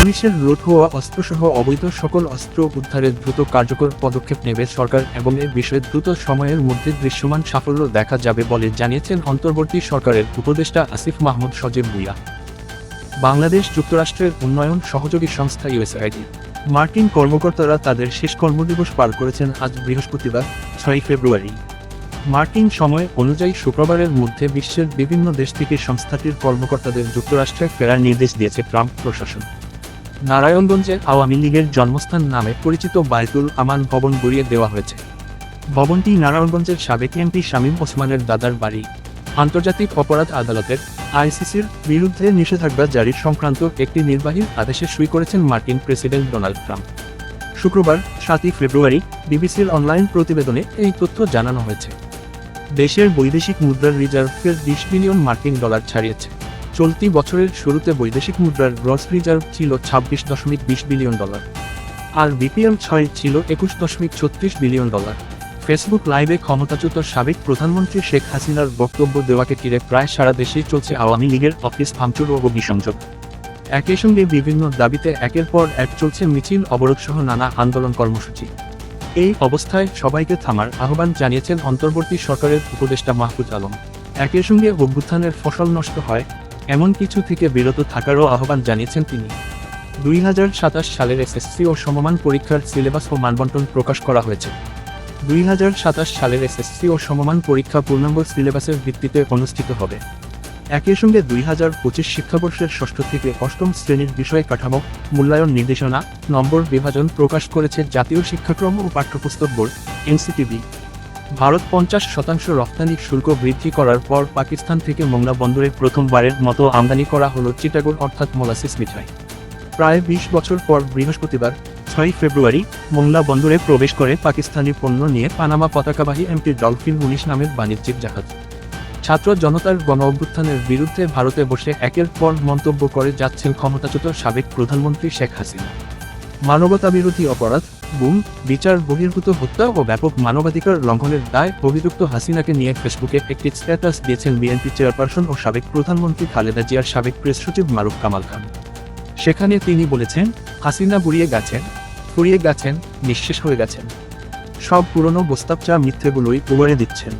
পুলিশের লুট হওয়া অস্ত্রসহ অবৈধ সকল অস্ত্র উদ্ধারে দ্রুত কার্যকর পদক্ষেপ নেবে সরকার এবং এ বিষয়ে দ্রুত সময়ের মধ্যে দৃশ্যমান সাফল্য দেখা যাবে বলে জানিয়েছেন অন্তর্বর্তী সরকারের উপদেষ্টা আসিফ মাহমুদ সজীব ভুইয়া। বাংলাদেশ যুক্তরাষ্ট্রের উন্নয়ন সহযোগী সংস্থা ইউএসআইডি। মার্কিন কর্মকর্তারা তাদের শেষ কর্মদিবস পার করেছেন আজ বৃহস্পতিবার ছয় ফেব্রুয়ারি। মার্কিন সময় অনুযায়ী শুক্রবারের মধ্যে বিশ্বের বিভিন্ন দেশ থেকে সংস্থাটির কর্মকর্তাদের যুক্তরাষ্ট্রে ফেরার নির্দেশ দিয়েছে ট্রাম্প প্রশাসন। নারায়ণগঞ্জে আওয়ামী লীগের জন্মস্থান নামে পরিচিত বায়তুল আমান ভবন গড়িয়ে দেওয়া হয়েছে। ভবনটি নারায়ণগঞ্জের সাবেক এমপি শামীম ওসমানের দাদার বাড়ি। আন্তর্জাতিক অপরাধ আদালতের আইসিসির বিরুদ্ধে নিষেধাজ্ঞা জারির সংক্রান্ত একটি নির্বাহী আদেশে সই করেছেন মার্কিন প্রেসিডেন্ট ডোনাল্ড ট্রাম্প। শুক্রবার সাতই ফেব্রুয়ারি বিবিসির অনলাইন প্রতিবেদনে এই তথ্য জানানো হয়েছে। দেশের বৈদেশিক মুদ্রার রিজার্ভ ফের বিশ বিলিয়ন মার্কিন ডলার ছাড়িয়েছে। চলতি বছরের শুরুতে বৈদেশিক মুদ্রার গ্রস রিজার্ভ ছিল ছাব্বিশ দশমিক বিশ বিলিয়ন ডলার, আর বিপিএম ছয় ছিল একুশ দশমিক ছত্রিশ বিলিয়ন ডলার। ফেসবুক লাইভে ক্ষমতাচ্যুত সাবেক প্রধানমন্ত্রী শেখ হাসিনার বক্তব্য দেওয়াকে ঘিরে প্রায় সারা দেশেই চলছে আওয়ামী লীগের অফিস ভাঙচুর ও অগ্নিসংযোগ। একই সঙ্গে বিভিন্ন দাবিতে একের পর এক চলছে মিছিল অবরোধ সহ নানা আন্দোলন কর্মসূচি। এই অবস্থায় সবাইকে থামার আহ্বান জানিয়েছেন অন্তর্বর্তী সরকারের উপদেষ্টা মাহফুজ আলম। একই সঙ্গে অভ্যুত্থানের ফসল নষ্ট হয় এমন কিছু থেকে বিরত থাকারও আহ্বান জানিয়েছেন তিনি। দুই হাজার সাতাশ সালের এসএসসি ও সমমান পরীক্ষার সিলেবাস ও মানবন্টন প্রকাশ করা হয়েছে। দুই হাজার সাতাশ সালের এসএসসি ও সমমান পরীক্ষা পূর্ণাঙ্গ সিলেবাসের ভিত্তিতে অনুষ্ঠিত হবে। একই সঙ্গে দুই হাজার পঁচিশ শিক্ষাবর্ষের ষষ্ঠ থেকে অষ্টম শ্রেণির বিষয় কাঠামো, মূল্যায়ন নির্দেশনা, নম্বর বিভাজন প্রকাশ করেছে জাতীয় শিক্ষাক্রম ও পাঠ্যপুস্তক বোর্ড এনসিটিবি ভারত পঞ্চাশ শতাংশ রপ্তানি শুল্ক বৃদ্ধি করার পর পাকিস্তান থেকে মোংলা বন্দরে প্রথমবারের মতো আমদানি করা হলো চিটাগোল অর্থাৎ মোলাসিস মিঠাই প্রায় বিশ বছর পর বৃহস্পতিবার ছয় ফেব্রুয়ারি, মোংলা বন্দরে প্রবেশ করে পাকিস্তানি পণ্য নিয়ে পানামা পতাকাবাহী এমটি ডলফিন উনিশ নামের বাণিজ্যিক জাহাজ। ছাত্র জনতার গণ অভ্যুত্থানের বিরুদ্ধে ভারতে বসে একের পর মন্তব্য করে যাচ্ছেন ক্ষমতাচ্যুত সাবেক প্রধানমন্ত্রী শেখ হাসিনা। মানবতাবিরোধী অপরাধ, গুম, বিচার, বহির্ভূত হত্যা ও ব্যাপক মানবাধিকার লঙ্ঘনের দায় অভিযুক্ত হাসিনাকে নিয়ে ফেসবুকে একটি স্ট্যাটাস দিয়েছেন বিএনপি চেয়ারপারসন ও সাবেক প্রধানমন্ত্রী খালেদা জিয়ার সাবেক প্রেস সচিব মারুফ কামাল খান। সেখানে তিনি বলেছেন, হাসিনা বুড়িয়ে গেছেন ফুরিয়ে গেছেন, নিঃশেষ হয়ে গেছেন। সব পুরনো প্রস্তাব চা মিথ্যেগুলোই উগড়ে দিচ্ছেন।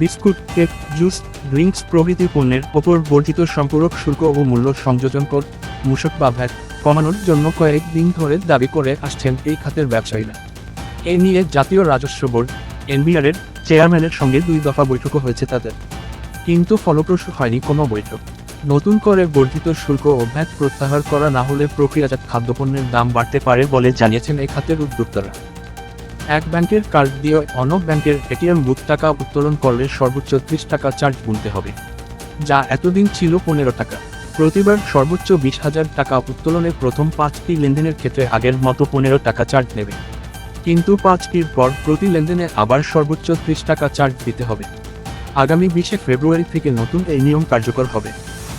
বিস্কুট, কেক, জুস, ড্রিঙ্কস প্রভৃতি পণ্যের ওপর বর্ধিত সম্পূরক শুল্ক ও মূল্য সংযোজন কর মূসক বা ভ্যাট কমানোর জন্য কয়েক দিন ধরে দাবি করে আসছেন এই খাতের ব্যবসায়ীরা। এ নিয়ে জাতীয় রাজস্ব বোর্ড, এনবিআরের চেয়ারম্যানের সঙ্গে দুই দফা বৈঠকও হয়েছে তাদের। কিন্তু ফলপ্রসূ হয়নি কোনো বৈঠক। নতুন করে বর্ধিত শুল্ক ও ভ্যাট প্রত্যাহার করা না হলে প্রক্রিয়াজাত খাদ্যপণ্যের দাম বাড়তে পারে বলে জানিয়েছেন এই খাতের উদ্যোক্তারা। এক ব্যাংকের কার্ড দিয়ে অন্য ব্যাংকের এটিএম বুথ টাকা উত্তোলন করলে সর্বোচ্চ ত্রিশ টাকা চার্জ গুনতে হবে, যা এতদিন ছিল পনেরো টাকা। প্রতিবার সর্বোচ্চ বিশ হাজার টাকা উত্তোলনে প্রথম পাঁচটি লেনদেনের ক্ষেত্রে আগের মতো পনেরো টাকা চার্জ নেবে। কিন্তু পাঁচটির পর প্রতি লেনদেনে আবার সর্বোচ্চ ত্রিশ টাকা চার্জ দিতে হবে। আগামী বিশে ফেব্রুয়ারি থেকে নতুন এই নিয়ম কার্যকর হবে।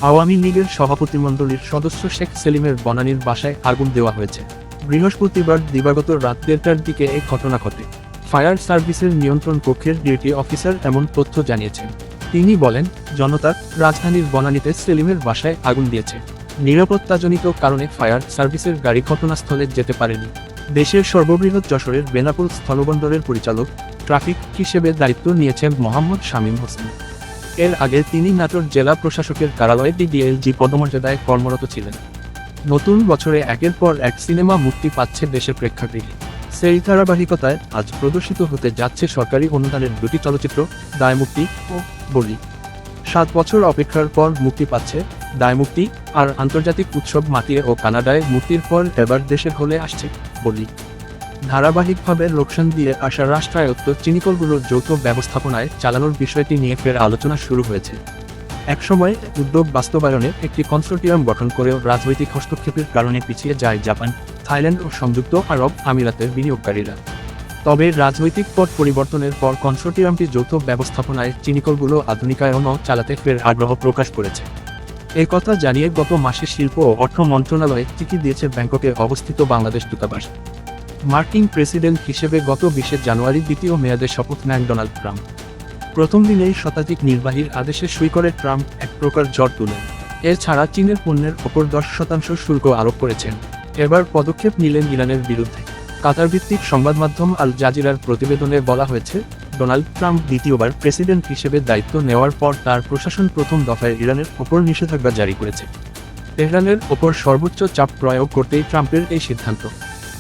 আওয়ামী লীগের সভাপতিমণ্ডলীর সদস্য শেখ সেলিমের বনানীর বাসায় আগুন দেওয়া হয়েছে। বৃহস্পতিবার দিবাগত রাত দেড়টার দিকে এই ঘটনা ঘটে। ফায়ার সার্ভিসের নিয়ন্ত্রণ কক্ষের ডিউটি অফিসার এমন তথ্য জানিয়েছেন। তিনি বলেন, জনতা রাজধানীর বনানীতে সেলিমের বাসায় আগুন দিয়েছে। নিরাপত্তাজনিত কারণে ফায়ার সার্ভিসের গাড়ি ঘটনাস্থলে যেতে পারেনি। দেশের সর্ববৃহৎ যশোরের বেনাপুল স্থলবন্দরের পরিচালক ট্রাফিক হিসেবে দায়িত্ব নিয়েছেন মোহাম্মদ শামীম হোসেন। এর আগে তিনি নাটোর জেলা প্রশাসকের কারালয়ে ডিডিএলজি পদমর্যাদায় কর্মরত ছিলেন। নতুন বছরে একের পর এক সিনেমা মুক্তি পাচ্ছে দেশের প্রেক্ষাগৃহে। সেই ধারাবাহিকতায় আজ প্রদর্শিত হতে যাচ্ছে সরকারি অনুদানের দুটি চলচ্চিত্র, দায়মুক্তি ও বলি। সাত বছর অপেক্ষার পর মুক্তি পাচ্ছে দায়মুক্তি আর আন্তর্জাতিক উৎসব মাতিয়ে ও কানাডায় মুক্তির পর এবার দেশের হলে আসছে বলি। ধারাবাহিকভাবে লোকসান দিয়ে আসা রাষ্ট্রায়ত্ত চিনিকলগুলোর যৌথ ব্যবস্থাপনায় চালানোর বিষয়টি নিয়ে ফের আলোচনা শুরু হয়েছে। একসময় উদ্যোগ বাস্তবায়নে একটি কনসোর্টিয়াম গঠন করেও রাজনৈতিক হস্তক্ষেপের কারণে পিছিয়ে যায় জাপান, থাইল্যান্ড ও সংযুক্ত আরব আমিরাতের বিনিয়োগকারীরা। তবে রাজনৈতিক পথ পরিবর্তনের পর কনসোর্টিয়ামটি যৌথ ব্যবস্থাপনায় চিনিকলগুলো আধুনিকায়নও চালাতে ফের আগ্রহ প্রকাশ করেছে। এ কথা জানিয়ে গত মাসে শিল্প ও অর্থ মন্ত্রণালয়ে চিঠি দিয়েছে ব্যাংককে অবস্থিত বাংলাদেশ দূতাবাস। মার্কিন প্রেসিডেন্ট হিসেবে গত বিশে জানুয়ারি দ্বিতীয় মেয়াদে শপথ নেন ডোনাল্ড ট্রাম্প। প্রথম দিনেই শতাধিক নির্বাহীর আদেশে সই করে ট্রাম্প এক প্রকার জ্বর তুলেন। এছাড়া চীনের পণ্যের ওপর দশ শতাংশ শুল্ক আরোপ করেছেন। এবার পদক্ষেপ নিলেন ইরানের বিরুদ্ধে। কাতার ভিত্তিক সংবাদ মাধ্যম আল জাজিরার প্রতিবেদনে বলা হয়েছে, ডোনাল্ড ট্রাম্প দ্বিতীয়বার প্রেসিডেন্ট হিসেবে দায়িত্ব নেওয়ার পর তার প্রশাসন প্রথম দফায় ইরানের ওপর নিষেধাজ্ঞা জারি করেছে। তেহরানের ওপর সর্বোচ্চ চাপ প্রয়োগ করতেই ট্রাম্পের এই সিদ্ধান্ত।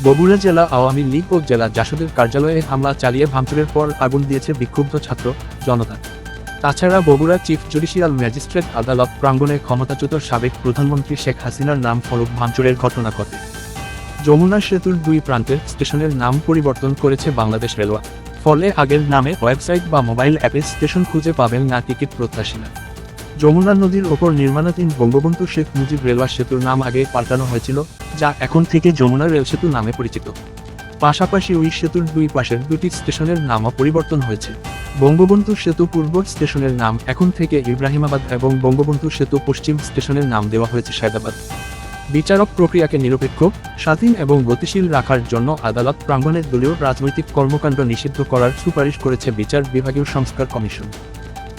বগুড়া জেলা আওয়ামী লীগ ও জেলা জাসদের কার্যালয়ে হামলা চালিয়ে ভাঙচুরের পর আগুন দিয়েছে বিক্ষুব্ধ ছাত্র জনতা। তাছাড়া বগুড়া চিফ জুডিশিয়াল ম্যাজিস্ট্রেট আদালত প্রাঙ্গণে ক্ষমতাচ্যুত সাবেক প্রধানমন্ত্রী শেখ হাসিনার নাম ফলক ভাঙচুরের ঘটনা ঘটে। যমুনা সেতুর দুই প্রান্তের স্টেশনের নাম পরিবর্তন করেছে বাংলাদেশ রেলওয়ে। ফলে আগের নামে ওয়েবসাইট বা মোবাইল অ্যাপে স্টেশন খুঁজে পাবেন না টিকিট প্রত্যাশীরা। যমুনা নদীর ওপর নির্মাণাধীন বঙ্গবন্ধু শেখ মুজিব রেলওয়ে সেতুর নাম আগে পাল্টানো হয়েছিল, যা এখন থেকে যমুনা রেল সেতু নামে পরিচিত। পাশাপাশি ওই সেতুর দুই পাশের দুটি স্টেশনের নামও পরিবর্তন হয়েছে। বঙ্গবন্ধু সেতু পূর্ব স্টেশনের নাম এখন থেকে ইব্রাহিমাবাদ এবং বঙ্গবন্ধু সেতু পশ্চিম স্টেশনের নাম দেওয়া হয়েছে সায়দাবাদ। বিচারক প্রক্রিয়াকে নিরপেক্ষ, স্বাধীন এবং গতিশীল রাখার জন্য আদালত প্রাঙ্গণের দলীয় রাজনৈতিক কর্মকাণ্ড নিষিদ্ধ করার সুপারিশ করেছে বিচার বিভাগীয় সংস্কার কমিশন।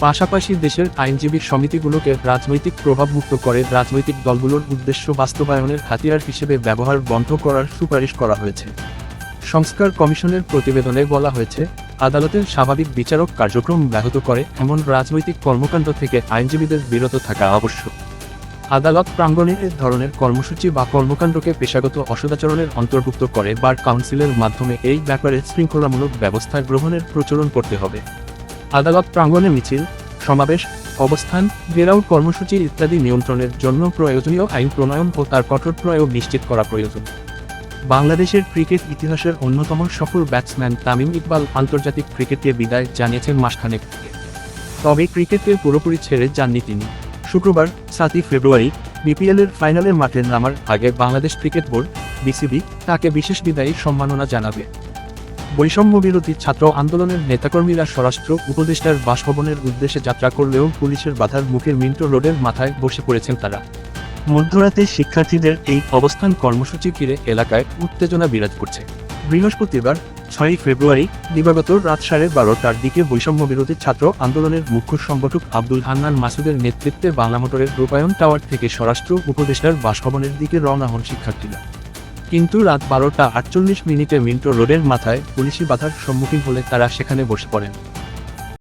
পাশাপাশি দেশের আইনজীবী সমিতিগুলোকে রাজনৈতিক প্রভাবমুক্ত করে রাজনৈতিক দলগুলোর উদ্দেশ্য বাস্তবায়নের হাতিয়ার হিসেবে ব্যবহার বন্ধ করার সুপারিশ করা হয়েছে। সংস্কার কমিশনের প্রতিবেদনে বলা হয়েছে, আদালতের স্বাভাবিক বিচারক কার্যক্রম ব্যাহত করে এমন রাজনৈতিক কর্মকাণ্ড থেকে আইনজীবীদের বিরত থাকা আবশ্যক। আদালত প্রাঙ্গণে এ ধরনের কর্মসূচি বা কর্মকাণ্ডকে পেশাগত অসদাচরণের অন্তর্ভুক্ত করে বার কাউন্সিলের মাধ্যমে এই ব্যাপারে শৃঙ্খলামূলক ব্যবস্থা গ্রহণের প্রচলন করতে হবে। আদালত প্রাঙ্গণে মিছিল, সমাবেশ, অবস্থান ঘেরাও কর্মসূচি ইত্যাদি নিয়ন্ত্রণের জন্য প্রয়োজনীয় আইন প্রণয়ন ও তার কঠোর প্রয়োগ নিশ্চিত করা প্রয়োজন। বাংলাদেশের ক্রিকেট ইতিহাসের অন্যতম সফল ব্যাটসম্যান তামিম ইকবাল আন্তর্জাতিক ক্রিকেটে বিদায় জানিয়েছেন মাসখানেক। তবে ক্রিকেটকে পুরোপুরি ছেড়ে যাননি তিনি। শুক্রবার, সাতই ফেব্রুয়ারি, বিপিএলের ফাইনালের মাঠে নামার আগে বাংলাদেশ ক্রিকেট বোর্ড, বিসিবি, তাকে বিশেষ বিদায়ী সম্মাননা জানাবে। বৈষম্য বিরোধী ছাত্র আন্দোলনের নেতাকর্মীরা স্বরাষ্ট্র উপদেষ্টার বাসভবনের উদ্দেশ্যে যাত্রা করলেও পুলিশের বাধার মুখে মিন্টো রোডের মাথায় বসে পড়েছেন তারা। মধ্যরাতে শিক্ষার্থীদের এই অবস্থান কর্মসূচি ঘিরে এলাকায় উত্তেজনা বিরাজ করছে। বৃহস্পতিবার, ছয়ই ফেব্রুয়ারি, দিবাগত রাত সাড়ে বারোটার দিকে বৈষম্য বিরোধী ছাত্র আন্দোলনের মুখ্য সংগঠক আব্দুল হান্নান মাসুদের নেতৃত্বে বাংলা মোটরের রূপায়ণ টাওয়ার থেকে স্বরাষ্ট্র উপদেষ্টার বাসভবনের দিকে রওনা হন শিক্ষার্থীরা। কিন্তু রাত বারোটা আটচল্লিশ মিনিটে মিন্টো রোডের মাথায় পুলিশি বাধার সম্মুখীন হলে তারা সেখানে বসে পড়েন।